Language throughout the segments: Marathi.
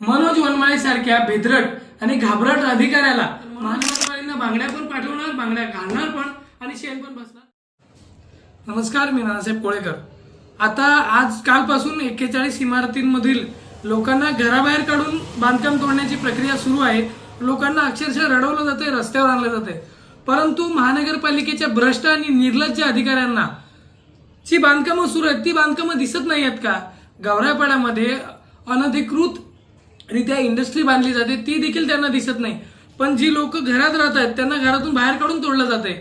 मनोज वनमाळे सारख्या भेदरट आणि घाबरट अधिकाऱ्याला महानगरपालिकेनं बांगड्या पण पाठवणार बांगड्या घालणार पण आणि शेण पण बसणार. नमस्कार मी नानासाहेब कोळेकर. आता आज कालपासून एक्केचाळीस इमारतींमधील लोकांना घराबाहेर काढून बांधकाम तोडण्याची प्रक्रिया सुरू आहे. लोकांना अक्षरशः रडवलं जाते रस्त्यावर आणलं जाते परंतु महानगरपालिकेच्या भ्रष्ट आणि निर्लज्ज अधिकाऱ्यांना जी बांधकामं सुरू आहेत. ती बांधकामं दिसत नाही आहेत का? गवऱ्यापाड्यामध्ये अनधिकृत रित्या इंडस्ट्री बांधली जाते ती देखील त्यांना दिसत नाही. पण जी लोक घरात राहत आहेत त्यांना घरातून बाहेर काढून तोडलं जात आहे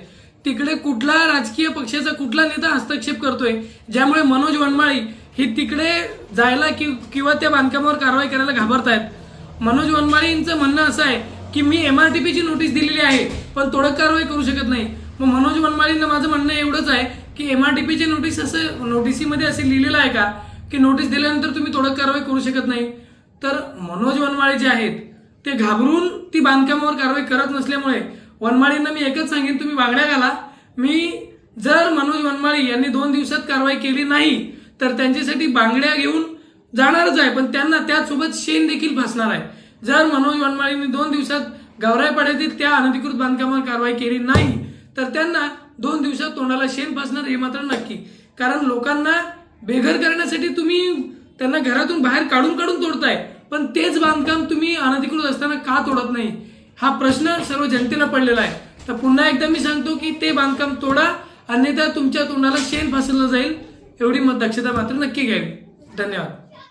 तिकडे कुठला राजकीय पक्षाचा कुठला नेता हस्तक्षेप करतोय ज्यामुळे मनोज वनमाळी ही तिकडे जायला कि किंवा त्या बांधकामावर कारवाई करायला घाबरतायत. मनोज वनमाळींचं म्हणणं असं आहे की मी एम आर टी पीची नोटीस दिलेली आहे पण तोडक कारवाई करू शकत नाही. मग मनोज वनमाळींना माझं म्हणणं एवढंच आहे की एम आर टी पीची नोटीस असं नोटीसीमध्ये असं लिहिलेलं आहे का? की नोटीस दिल्यानंतर तुम्ही तोडक कारवाई करू शकत नाही. तर मनोज वनमाळे जे आहेत ते घाबरून ती बांधकामावर कारवाई करत नसल्यामुळे वनमाळींना मी एकच सांगेन तुम्ही बांगड्या घाला. मी जर मनोज वनमाळी यांनी दोन दिवसात कारवाई केली नाही तर त्यांच्यासाठी बांगड्या घेऊन जाणारच आहे पण त्यांना त्याचसोबत शेण देखील फासणार आहे. जर मनोज वनमाळींनी दोन दिवसात गावरायपाड्यातील त्या अनधिकृत बांधकामावर कारवाई केली नाही तर त्यांना दोन दिवसात तोंडाला शेण फासणार हे मात्र नक्की. कारण लोकांना बेघर करण्यासाठी तुम्ही त्यांना घरातून बाहेर काढून काढून तोडताय. पण तेच बांधकाम तुम्ही अनधिकृत असताना का तोडत नाही? हा प्रश्न सर्व जनतेला पडलेला आहे. तर पुन्हा एकदा मी सांगतो की ते बांधकाम तोडा अन्यथा तुमच्या तोंडाला शेण फासलं जाईल. एवढी मत दक्षता मात्र नक्की घ्यावी. धन्यवाद.